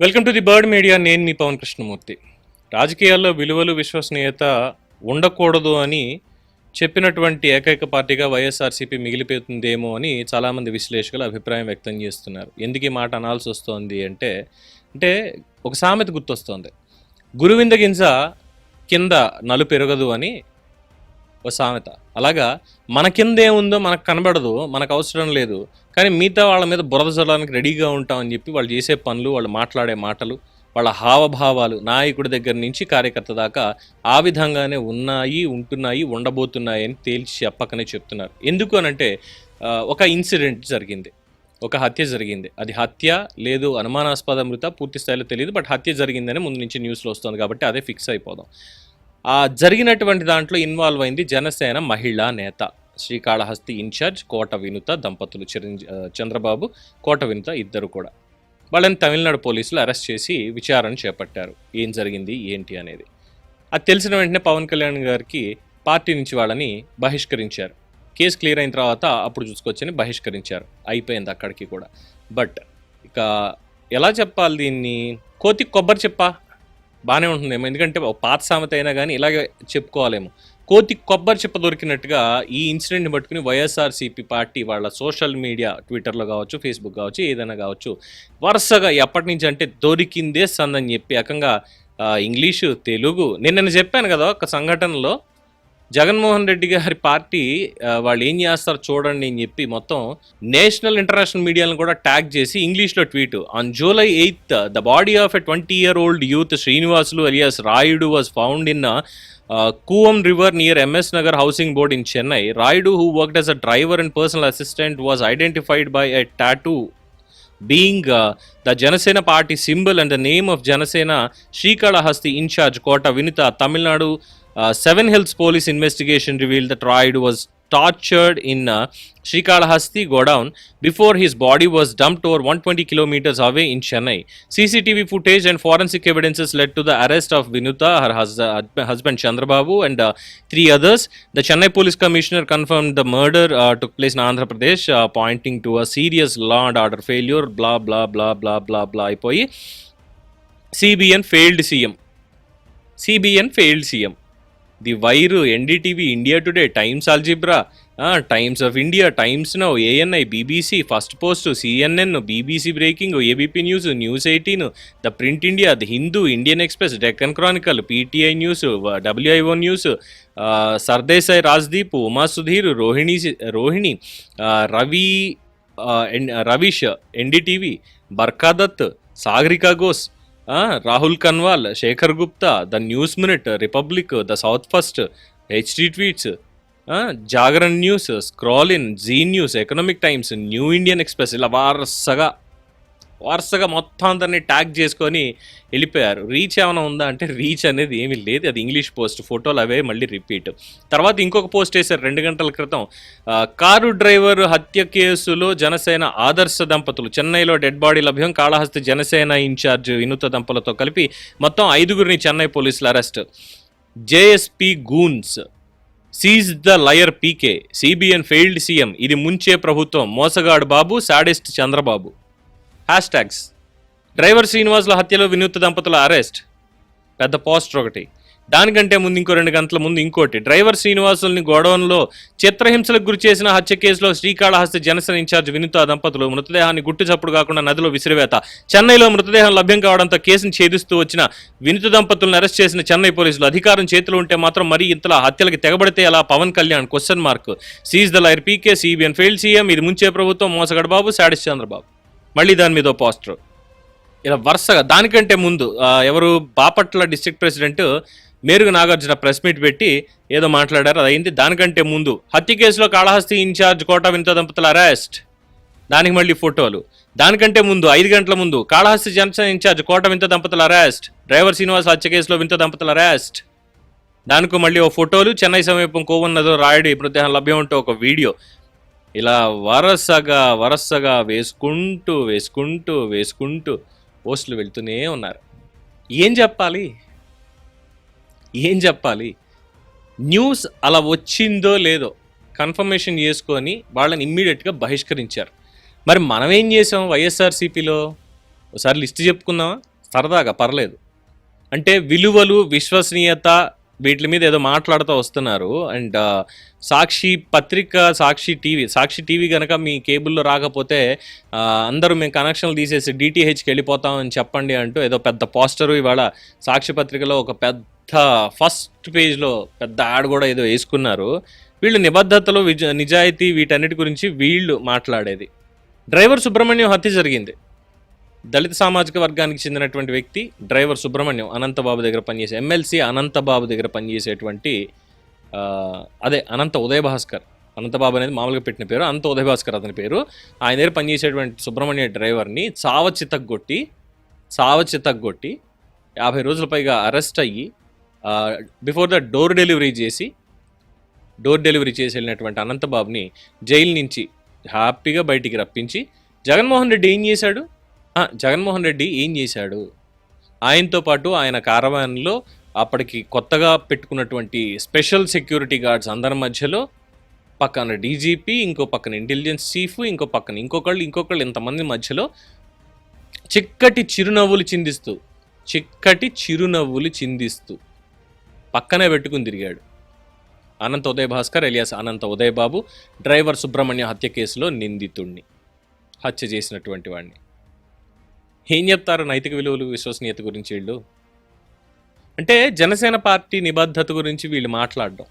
Welcome to the bird media. నేను మీ పవన్ కృష్ణమూర్తి. రాజకీయాల్లో విలువలు విశ్వసనీయత ఉండకూడదు అని చెప్పినటువంటి ఏకైక పార్టీగా వైఎస్ఆర్సీపీ మిగిలిపోతుందేమో అని చాలామంది విశ్లేషకులు అభిప్రాయం వ్యక్తం చేస్తున్నారు. ఎందుకు ఈ మాట అనాల్సి వస్తోంది అంటే అంటే ఒక సామెత గుర్తొస్తోంది. గురువింద గింజ కింద నలు పెరగదు అని ఒక సామెత. అలాగా మన కింద ఏముందో మనకు కనబడదు మనకు అవసరం లేదు. కానీ మిగతా వాళ్ళ మీద బురద చల్లడానికి రెడీగా ఉంటామని చెప్పి వాళ్ళు చేసే పనులు వాళ్ళు మాట్లాడే మాటలు వాళ్ళ హావభావాలు నాయకుడి దగ్గర నుంచి కార్యకర్త దాకా ఆ విధంగానే ఉన్నాయి ఉంటున్నాయి ఉండబోతున్నాయి అని తేల్చి చెప్పకనే చెప్తున్నారు. ఎందుకు అనంటే అంటే ఒక ఇన్సిడెంట్ జరిగింది. ఒక హత్య జరిగింది. అది హత్య లేదు అనుమానాస్పద మృత పూర్తి స్థాయిలో తెలియదు బట్ హత్య జరిగిందని ముందు నుంచి న్యూస్లో వస్తుంది కాబట్టి అదే ఫిక్స్ అయిపోదాం. ఆ జరిగినటువంటి దాంట్లో ఇన్వాల్వ్ అయింది జనసేన మహిళా నేత. శ్రీకాళహస్తి ఇన్ఛార్జ్ కోట వినుత దంపతులు చిరంజీ చంద్రబాబు కోట వినుత ఇద్దరు కూడా. వాళ్ళని తమిళనాడు పోలీసులు అరెస్ట్ చేసి విచారణ చేపట్టారు. ఏం జరిగింది ఏంటి అనేది. అది తెలిసిన వెంటనే పవన్ కళ్యాణ్ గారికి పార్టీ నుంచి వాళ్ళని బహిష్కరించారు. కేసు క్లియర్ అయిన తర్వాత అప్పుడు చూసుకొచ్చని బహిష్కరించారు. అయిపోయింది అక్కడికి కూడా. బట్ ఇక ఎలా చెప్పాలి దీన్ని? కోతి కొబ్బరి చెప్పా? బాగానే ఉంటుందేమో. ఎందుకంటే ఒక పాత సామెత అయినా కానీ ఇలాగే చెప్పుకోవాలేమో. కోతి కొబ్బరి చెప్ప దొరికినట్టుగా ఈ ఇన్సిడెంట్ని పట్టుకుని వైఎస్ఆర్సీపీ పార్టీ వాళ్ళ సోషల్ మీడియా ట్విట్టర్లో కావచ్చు ఫేస్బుక్ కావచ్చు ఏదైనా కావచ్చు వరుసగా ఎప్పటి నుంచి అంటే దొరికిందే సందని చెప్పి ఏకంగా ఇంగ్లీషు తెలుగు నేను నేను చెప్పాను కదా ఒక సంఘటనలో జగన్మోహన్ రెడ్డి గారి పార్టీ వాళ్ళు ఏం చేస్తారు చూడండి అని చెప్పి మొత్తం నేషనల్ ఇంటర్నేషనల్ మీడియాలను కూడా ట్యాగ్ చేసి ఇంగ్లీష్లో tweet. On July eighth the body of a twenty year old youth Srinivasulu alias Rayudu was found in Cooum river near MS Nagar housing board in Chennai Rayudu who worked as a driver and personal assistant was identified by a tattoo being the Janasena party symbol and the name of Janasena Srikalahasti in charge Kota Vinitha Tamil Nadu uh, Seven Hills police investigation revealed that Raidu was tortured in uh, Srikalahasti godown before his body was dumped over 120 kilometers away in Chennai. CCTV footage and forensic evidences led to the arrest of Vinuta, her hus- uh, husband Chandrababu, and uh, three others. The Chennai police commissioner confirmed the murder uh, took place in Andhra Pradesh, uh, pointing to a serious law and order failure. Blah blah blah blah blah blah. అయిపోయి CBN failed CM CBN failed CM The Wire NDTV India Today Times Al Jazeera Times of India Times Now ANI BBC Firstpost CNN BBC breaking ABP News News Eighteen the Print India the Hindu Indian Express Deccan Chronicle PTI news WION news Sardesai Rajdeep Uma Sudhir Rohini Rohini Ravi Ravish NDTV Barkha Dutt Sagarika Ghose Rahul Kanwal Shekhar Gupta the News Minute Republic the South First HD tweets Jagran news Scroll in Zee news Economic Times New Indian Express ఇలా వారసగా వరుసగా మొత్తం అందరినీ tag చేసుకొని వెళ్ళిపోయారు. Reach ఏమైనా ఉందా? అంటే రీచ్ అనేది ఏమీ లేదు. అది ఇంగ్లీష్ పోస్ట్. ఫోటోలు అవే మళ్ళీ రిపీట్. తర్వాత ఇంకొక పోస్ట్ వేశారు రెండు గంటల క్రితం. కారు డ్రైవర్ హత్య కేసులో జనసేన ఆదర్శ దంపతులు. చెన్నైలో డెడ్ బాడీ లభ్యం. కాళహస్తి జనసేన ఇన్ఛార్జ్ వినూత దంపతులతో కలిపి మొత్తం ఐదుగురిని చెన్నై పోలీసులు arrest. JSP goons seize the liar PK. CBN failed CM. ఇది ముంచే ప్రభుత్వం. మోసగాడు Babu saddest Chandrababu. Hashtags driver శ్రీనివాసుల హత్యలో వినూత్న దంపతుల అరెస్ట్. పెద్ద పోస్టర్ ఒకటి. దానికంటే ముందు ఇంకో రెండు గంటల ముందు ఇంకోటి. డ్రైవర్ శ్రీనివాసుల్ని గోడౌన్లో చిత్రహింసలకు గురి చేసిన హత్య కేసులో శ్రీకాళహస్తి జనసేన ఇన్ఛార్జ్ వినుత దంపతులు మృతదేహాన్ని గుట్టు చప్పుడు కాకుండా నదిలో విసిరివేత. చెన్నైలో మృతదేహం లభ్యం కావడంతో కేసును ఛేదిస్తూ వచ్చిన వినుత దంపతులను అరెస్ట్ చేసిన చెన్నై పోలీసులు అధికారం చేతిలో ఉంటే మాత్రం మరీ ఇంతలా హత్యలకు తెగబడితే అలా Pawan Kalyan? Question mark seize the liar PK CBN fail CM ఇది ముంచే ప్రభుత్వం. మోసగడబాబు బాబు చంద్రబాబు. మళ్ళీ దాని మీద పోస్టర్. ఇలా వరుసగా దానికంటే ముందు ఎవరు Bapatla district president Merugu Nagarjuna press meet పెట్టి ఏదో మాట్లాడారు అది అయింది. దానికంటే ముందు హత్య కేసులో కాళహస్తి ఇన్ఛార్జ్ కోట వినత దంపతుల అరెస్ట్. దానికి మళ్ళీ ఫోటోలు. దానికంటే ముందు ఐదు గంటల ముందు కాళహస్తి జనసేన ఇన్ఛార్జ్ కోట వింత దంపతుల అరెస్ట్. డ్రైవర్ శ్రీనివాస్ హత్య కేసులో వింత దంపతుల అరెస్ట్. దానికి మళ్ళీ ఓ ఫోటోలు. చెన్నై సమీపం కోవన్నదో రాయుడు మృతదేహం లభ్యం ఉంటే ఒక వీడియో. ఇలా వరసగా వరసగా వేసుకుంటూ వేసుకుంటూ వేసుకుంటూ పోస్టులు వెళ్తూనే ఉన్నారు. ఏం చెప్పాలి? ఏం చెప్పాలి? న్యూస్ అలా వచ్చిందో లేదో కన్ఫర్మేషన్ చేసుకొని వాళ్ళని ఇమ్మీడియట్గా బహిష్కరించారు. మరి మనం ఏం చేసాం వైఎస్ఆర్సీపీలో? ఒకసారి లిస్ట్ చెప్పుకుందామా? సరదాగా పర్లేదు. అంటే విలువలు విశ్వసనీయత వీటి మీద ఏదో మాట్లాడుతూ వస్తున్నారు. అండ్ సాక్షి పత్రిక సాక్షి టీవీ సాక్షి టీవీ కనుక మీ కేబుల్లో రాకపోతే అందరూ మేము కనెక్షన్లు తీసేసి డిటిహెచ్కి వెళ్ళిపోతామని చెప్పండి అంటూ ఏదో పెద్ద పోస్టరు ఇవాళ సాక్షి పత్రికలో ఒక పెద్ద ఫస్ట్ పేజ్లో పెద్ద యాడ్ కూడా ఏదో వేసుకున్నారు. వీళ్ళు నిబద్ధతలు విజ నిజాయితీ వీటన్నిటి గురించి వీళ్ళు మాట్లాడేది. డ్రైవర్ సుబ్రహ్మణ్యం హత్య జరిగింది. దళిత సామాజిక వర్గానికి చెందినటువంటి వ్యక్తి డ్రైవర్ సుబ్రహ్మణ్యం అనంతబాబు దగ్గర పనిచేసే ఎమ్మెల్సీ అనంతబాబు దగ్గర పనిచేసేటువంటి అదే అనంత ఉదయ భాస్కర్ అనంతబాబు అనేది మామూలుగా పెట్టిన పేరు అనంత ఉదయ భాస్కర్ అతని పేరు. ఆయన దగ్గర పనిచేసేటువంటి సుబ్రహ్మణ్య డ్రైవర్ని చావచితగ్గొట్టి చావచితగ్గొట్టి యాభై రోజుల పైగా అరెస్ట్ అయ్యి బిఫోర్ ద డోర్ డెలివరీ చేసి డోర్ డెలివరీ చేసి వెళ్ళినటువంటి అనంతబాబుని జైలు నుంచి హ్యాపీగా బయటికి రప్పించి జగన్మోహన్ రెడ్డి ఏం చేశాడు? ఆ, జగన్మోహన్ రెడ్డి ఏం చేశాడు? ఆయనతో పాటు ఆయన కారవాన్లో అప్పటికి కొత్తగా పెట్టుకున్నటువంటి స్పెషల్ సెక్యూరిటీ గార్డ్స్ అందరి మధ్యలో పక్కన డీజీపీ ఇంకో పక్కన ఇంటెలిజెన్స్ చీఫ్ ఇంకో పక్కన ఇంకొకళ్ళు ఇంకొకళ్ళు ఇంతమంది మధ్యలో చిక్కటి చిరునవ్వులు చిందిస్తూ చిక్కటి చిరునవ్వులు చిందిస్తూ పక్కనే పెట్టుకుని తిరిగాడు. అనంత ఉదయ్ భాస్కర్ ఎలియాస్ అనంత ఉదయ్ బాబు డ్రైవర్ సుబ్రహ్మణ్య హత్య కేసులో నిందితుణ్ణి హత్య చేసినటువంటి వాడిని ఏం చెప్తారు నైతిక విలువలు విశ్వసనీయత గురించి వీళ్ళు? అంటే జనసేన పార్టీ నిబద్ధత గురించి వీళ్ళు మాట్లాడడం.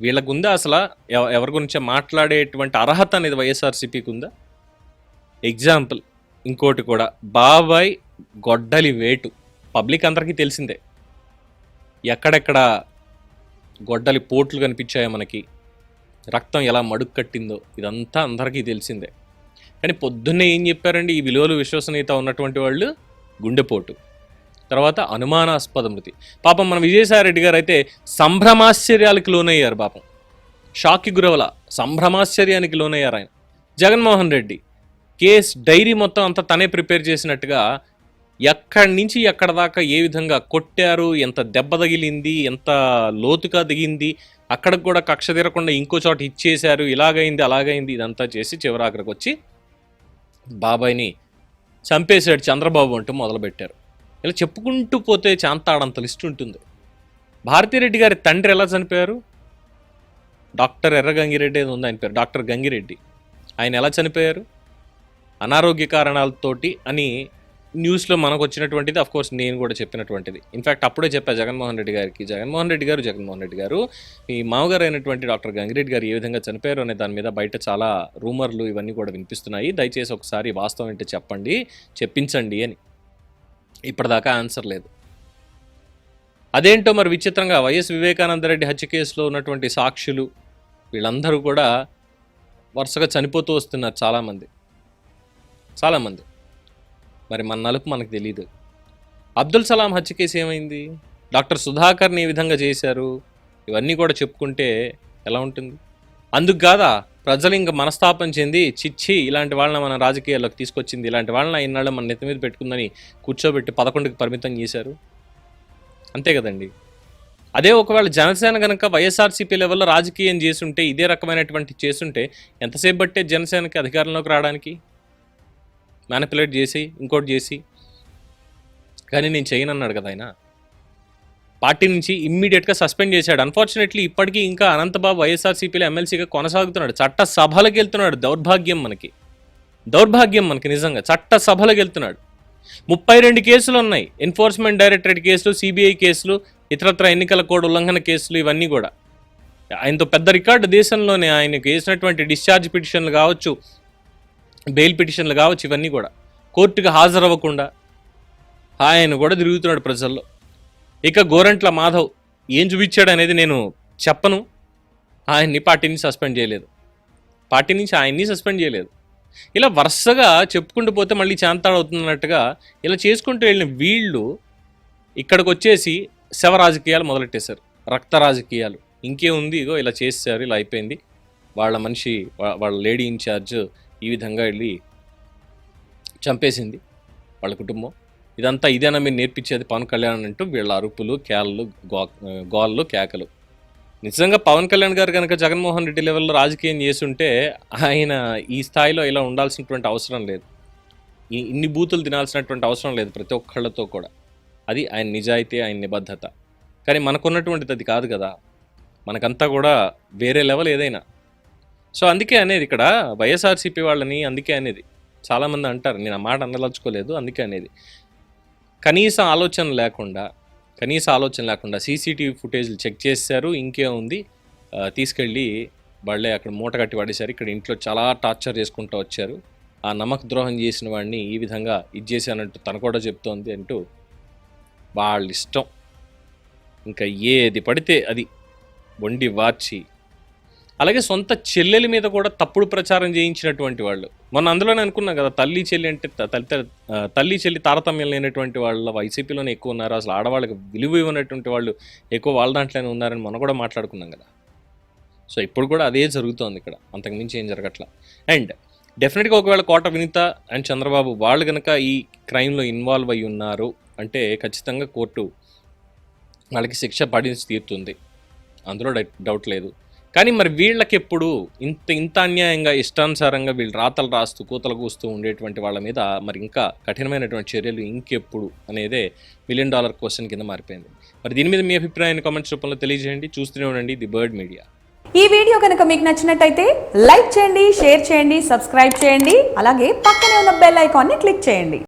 వీళ్ళకు ఉందా అసలు ఎవ- ఎవరి గురించి మాట్లాడేటువంటి అర్హత అనేది వైఎస్ఆర్సీపీకి ఉందా? ఎగ్జాంపుల్ ఇంకోటి కూడా బాబాయ్ గొడ్డలి వేటు. పబ్లిక్ అందరికీ తెలిసిందే. ఎక్కడెక్కడ గొడ్డలి పోట్లు కనిపించాయో మనకి. రక్తం ఎలా మడుగు కట్టిందో ఇదంతా అందరికీ తెలిసిందే. కానీ పొద్దున్నే ఏం చెప్పారండి? ఈ విలువలు విశ్వసనీయత ఉన్నటువంటి వాళ్ళు గుండెపోటు. తర్వాత అనుమానాస్పద మృతి. పాపం మన విజయసాయిరెడ్డి గారు అయితే సంభ్రమాశ్చర్యాలకు లోనయ్యారు పాపం. షాక్కి గురవల సంభ్రమాశ్చర్యానికి లోనయ్యారు ఆయన. జగన్మోహన్ రెడ్డి కేస్ డైరీ మొత్తం అంతా తనే ప్రిపేర్ చేసినట్టుగా ఎక్కడి నుంచి ఎక్కడ దాకా ఏ విధంగా కొట్టారు? ఎంత దెబ్బ తగిలింది? ఎంత లోతుగా దిగింది? అక్కడికి కూడా కక్ష తీరకుండా ఇంకో చోట ఇచ్చేశారు. ఇలాగైంది అలాగైంది ఇదంతా చేసి చివరాఖరికి వచ్చి బాబాయ్ని చంపేశాడు చంద్రబాబు అంటూ మొదలుపెట్టారు. ఇలా చెప్పుకుంటూ పోతే చాంతాడంత లిస్ట్ ఉంటుంది. భారతిరెడ్డి గారి తండ్రి ఎలా చనిపోయారు? డాక్టర్ ఎర్ర గంగిరెడ్డి ఏదో ఉంది ఆయన పేరు. డాక్టర్ గంగిరెడ్డి. ఆయన ఎలా చనిపోయారు? అనారోగ్య కారణాలతోటి అని న్యూస్లో మనకు వచ్చినటువంటిది అఫ్ కోర్స్ నేను కూడా చెప్పినటువంటిది. ఇన్ఫాక్ట్ అప్పుడే చెప్పా జగన్మోహన్ రెడ్డి గారికి జగన్మోహన్ రెడ్డి గారు జగన్మోహన్ రెడ్డి గారు ఈ మామగారు అయినటువంటి డాక్టర్ గంగిరెడ్డి గారు ఏ విధంగా చనిపోయారు అనే దాని మీద బయట చాలా రూమర్లు ఇవన్నీ కూడా వినిపిస్తున్నాయి. దయచేసి ఒకసారి వాస్తవం ఏంటో చెప్పండి చెప్పించండి అని. ఇప్పటిదాకా ఆన్సర్ లేదు. అదేంటో మరి విచిత్రంగా వైఎస్ వివేకానంద రెడ్డి హత్య కేసులో ఉన్నటువంటి సాక్షులు వీళ్ళందరూ కూడా వరుసగా చనిపోతూ వస్తున్నారు చాలామంది. చాలామంది. మరి మన నలుపు మనకు తెలియదు అబ్దుల్ సలాం హత్య కేసు ఏమైంది? డాక్టర్ సుధాకర్ని ఏ విధంగా చేశారు? ఇవన్నీ కూడా చెప్పుకుంటే ఎలా ఉంటుంది? అందుకు కాదా ప్రజలు ఇంకా మనస్తాపం చెంది చిచ్చి ఇలాంటి వాళ్ళని మన రాజకీయాల్లోకి తీసుకొచ్చింది ఇలాంటి వాళ్ళని ఇన్నాళ్ళు మన నెత్తి మీద పెట్టుకుందని కూర్చోబెట్టి పదకొండుకి పరిమితం చేశారు? అంతే కదండి. అదే ఒకవేళ జనసేన కనుక వైఎస్ఆర్సీపీ లెవెల్లో రాజకీయం చేసుంటే ఇదే రకమైనటువంటి చేసుంటే ఎంతసేపు బట్టే జనసేనకి అధికారంలోకి రావడానికి? మ్యానిపులేట్ చేసి ఇంకోటి చేసి. కానీ నేను చేయను అన్నాడు కదా ఆయన. పార్టీ నుంచి ఇమ్మీడియట్గా సస్పెండ్ చేశాడు. అన్ఫార్చునేట్లీ ఇప్పటికీ ఇంకా అనంతబాబు వైఎస్ఆర్సీపీలో ఎమ్మెల్సీగా కొనసాగుతున్నాడు. చట్ట సభలకు వెళ్తున్నాడు. దౌర్భాగ్యం మనకి. దౌర్భాగ్యం మనకి నిజంగా. చట్ట సభలకు వెళ్తున్నాడు. ముప్పై రెండు కేసులు ఉన్నాయి. ఎన్ఫోర్స్మెంట్ డైరెక్టరేట్ కేసులు సిబిఐ కేసులు ఇతరత్ర ఎన్నికల కోడ్ ఉల్లంఘన కేసులు ఇవన్నీ కూడా. ఆయనతో పెద్ద రికార్డు దేశంలోనే ఆయనకు వేసినటువంటి డిశ్చార్జ్ పిటిషన్లు కావచ్చు బెయిల్ పిటిషన్లు కావచ్చు ఇవన్నీ కూడా. కోర్టుకు హాజరవ్వకుండా ఆయన కూడా తిరుగుతున్నాడు ప్రజల్లో. ఇక గోరంట్ల మాధవ్ ఏం చూపించాడు అనేది నేను చెప్పను. ఆయన్ని పార్టీని సస్పెండ్ చేయలేదు. పార్టీ నుంచి ఆయన్ని సస్పెండ్ చేయలేదు. ఇలా వరుసగా చెప్పుకుంటూ పోతే మళ్ళీ చాంతాడవుతున్నట్టుగా ఇలా చేసుకుంటూ వెళ్ళిన వీళ్ళు ఇక్కడికి వచ్చేసి శవ రాజకీయాలు మొదలెట్టేశారు. రక్త రాజకీయాలు. ఇంకేముంది? ఇగో ఇలా చేశారు ఇలా అయిపోయింది. వాళ్ళ మనిషి వాళ్ళ లేడీ ఇన్ఛార్జ్ ఈ విధంగా వెళ్ళి చంపేసింది వాళ్ళ కుటుంబం. ఇదంతా ఇదేనా మీరు నేర్పించేది? పవన్ కళ్యాణ్ అంటూ వీళ్ళ అరుపులు కేకలు గో గోళ్ళు కేకలు. నిజంగా పవన్ కళ్యాణ్ గారు కనుక జగన్మోహన్ రెడ్డి లెవెల్లో రాజకీయం చేస్తుంటే ఆయన ఈ స్థాయిలో ఇలా ఉండాల్సినటువంటి అవసరం లేదు. ఈ ఇన్ని బూతులు తినాల్సినటువంటి అవసరం లేదు ప్రతి ఒక్కళ్ళతో కూడా. అది ఆయన నిజాయితీ ఆయన నిబద్ధత. కానీ మనకున్నటువంటిది అది కాదు కదా. మనకంతా కూడా వేరే లెవెల్ ఏదైనా. సో అందుకే అనేది ఇక్కడ వైఎస్ఆర్సీపీ వాళ్ళని అందుకే అనేది చాలామంది అంటారు నేను ఆ మాట అనదలుచుకోలేదు అందుకే అనేది. కనీస ఆలోచన లేకుండా కనీస ఆలోచన లేకుండా సీసీటీవీ ఫుటేజ్లు చెక్ చేశారు ఇంకే ఉంది. తీసుకెళ్ళి వాళ్ళే అక్కడ మూట కట్టి పడేశారు ఇక్కడ ఇంట్లో చాలా టార్చర్ చేసుకుంటూ వచ్చారు. ఆ నమ్మక ద్రోహం చేసిన వాడిని ఈ విధంగా ఇది చేశానంటూ తను కూడా చెప్తోంది అంటూ వాళ్ళ ఇష్టం ఇంకా ఏది పడితే అది వండి వార్చి అలాగే సొంత చెల్లెల మీద కూడా తప్పుడు ప్రచారం చేయించినటువంటి వాళ్ళు. మొన్న అందులోనే అనుకున్నాం కదా తల్లి చెల్లి అంటే తల్లి తల్లి చెల్లి తారతమ్యం లేనటువంటి వాళ్ళ వైసీపీలోనే ఎక్కువ ఉన్నారు. అసలు ఆడవాళ్ళకి విలువ ఇవ్వనటువంటి వాళ్ళు ఎక్కువ వాళ్ళ దాంట్లోనే ఉన్నారని మనం కూడా మాట్లాడుకున్నాం కదా. సో ఇప్పుడు కూడా అదే జరుగుతోంది ఇక్కడ. అంతకుమించి ఏం జరగట్లా. అండ్ డెఫినెట్గా ఒకవేళ కోట వినిత అండ్ చంద్రబాబు వాళ్ళు కనుక ఈ క్రైమ్లో ఇన్వాల్వ్ అయి ఉన్నారు అంటే ఖచ్చితంగా కోర్టు వాళ్ళకి శిక్ష పడి తీరుతుంది. అందులో డౌట్ లేదు. కానీ మరి వీళ్ళకి ఎప్పుడు ఇంత ఇంత అన్యాయంగా ఇష్టానుసారంగా వీళ్ళు రాతలు రాస్తూ కూతలు కూస్తూ ఉండేటువంటి వాళ్ళ మీద మరి ఇంకా కఠినమైనటువంటి చర్యలు ఇంకెప్పుడు అనేదే మిలియన్ డాలర్ క్వశ్చన్ కింద మారిపోయింది. మరి దీని మీద మీ అభిప్రాయాన్ని కామెంట్స్ రూపంలో తెలియజేయండి. చూస్తూనే ఉండండి ది బర్డ్ మీడియా. ఈ వీడియో కనుక మీకు నచ్చినట్టయితే లైక్ చేయండి షేర్ చేయండి సబ్స్క్రైబ్ చేయండి అలాగే పక్కనే ఉన్న బెల్ ఐకాన్ని క్లిక్ చేయండి.